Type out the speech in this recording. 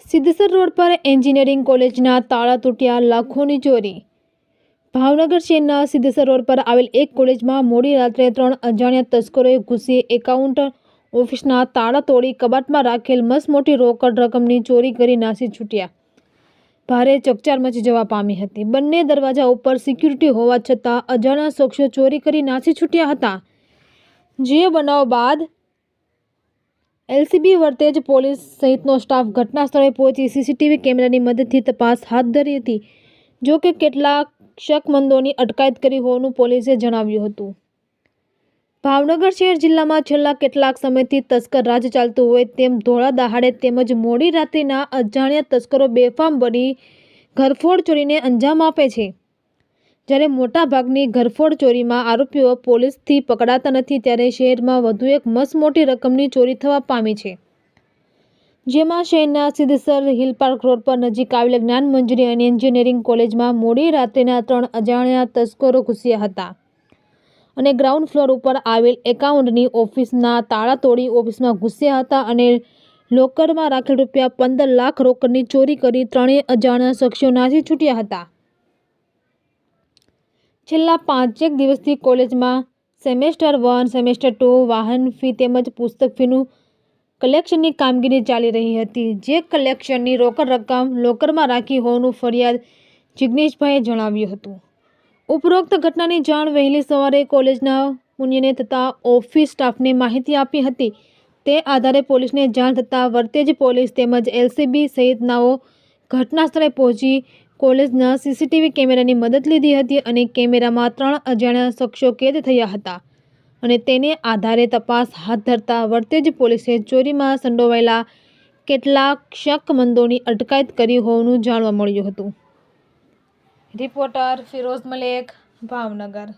Siddhsar road પર engineering કોલેજના તાળા તૂટ્યા લાખોની ચોરી. ભાવનગર શહેરના સિદ્ધસર રોડ પર આવેલ એક કોલેજમાં મોડી રાત્રે ત્રણ અજાણ્યા તસ્કરોએ ઘૂસી એકાઉન્ટ ઓફિસના તાળા તોડી કબાટમાં રાખેલ મસમોટી રોકડ રકમની ચોરી કરી નાસી છૂટ્યા. ભારે ચકચાર મચી જવા પામી હતી. બંને દરવાજા ઉપર સિક્યુરિટી હોવા છતાં અજાણ્યા શખ્સો ચોરી કરી નાસી છૂટ્યા હતા. જે બનાવ બાદ એલસીબી વર્તેજ પોલીસ સહિતનો સ્ટાફ ઘટના સ્થળે પહોંચી સીસીટીવી કેમેરાની મદદથી તપાસ હાથ ધરી હતી, જો કે કેટલાક શકમંદોની અટકાયત કરી હોવાનું પોલીસે જણાવ્યું હતું. ભાવનગર શહેર જિલ્લામાં છેલ્લા કેટલાક સમયથી તસ્કર રાજ ચાલતું હોય તેમ ધોળા દહાડે તેમજ મોડી રાત્રિના અજાણ્યા તસ્કરો બેફામ બની ઘરફોડ ચોરીને અંજામ આપે છે. જ્યારે મોટાભાગની ઘરફોડ ચોરીમાં આરોપીઓ પોલીસથી પકડાતા નથી, ત્યારે શહેરમાં વધુ એક મસમોટી રકમની ચોરી થવા પામી છે. જેમાં શહેરના સિદ્ધસર હિલ પાર્ક રોડ પર નજીક આવેલ જ્ઞાન મંજૂરી અને એન્જિનિયરિંગ કોલેજમાં મોડી રાત્રિના ત્રણ અજાણ્યા તસ્કરો ઘૂસ્યા હતા અને ગ્રાઉન્ડ ફ્લોર ઉપર આવેલ એકાઉન્ટની ઓફિસના તાળા તોડી ઓફિસમાં ઘૂસ્યા હતા અને લોકરમાં રાખેલ રૂપિયા પંદર લાખ રોકડની ચોરી કરી ત્રણેય અજાણ્યા શખ્સો નાસી છૂટ્યા હતા. છેલ્લા પાંચેક દિવસથી કોલેજમાં સેમેસ્ટર વન, સેમેસ્ટર ટુ, વાહન ફી તેમજ પુસ્તક ફીનું કલેક્શનની કામગીરી ચાલી રહી હતી, જે કલેક્શનની રોકડ રકમ લોકરમાં રાખી હોવાનું ફરિયાદ જિગ્નેશભાઈએ જણાવ્યું હતું. ઉપરોક્ત ઘટનાની જાણ વહેલી સવારે કોલેજના પુણ્યને થતાં ઓફિસ સ્ટાફને માહિતી આપી હતી. તે આધારે પોલીસને જાણ થતાં વર્તેજ પોલીસ તેમજ એલસીબી સહિતનાઓ ઘટના સ્થળે પહોંચી કોલેજના સીસીટીવી કેમેરાની મદદ લીધી હતી અને કેમેરામાં ત્રણ અજાણ્યા શખ્સો કેદ થયા હતા. અને તેને આધારે તપાસ હાથ ધરતા વર્તેજ પોલીસે ચોરીમાં સંડોવાયેલા કેટલાક શકમંદોની અટકાયત કરી હોવાનું જાણવા મળ્યું હતું. રિપોર્ટર ફિરોઝ મલેક, ભાવનગર.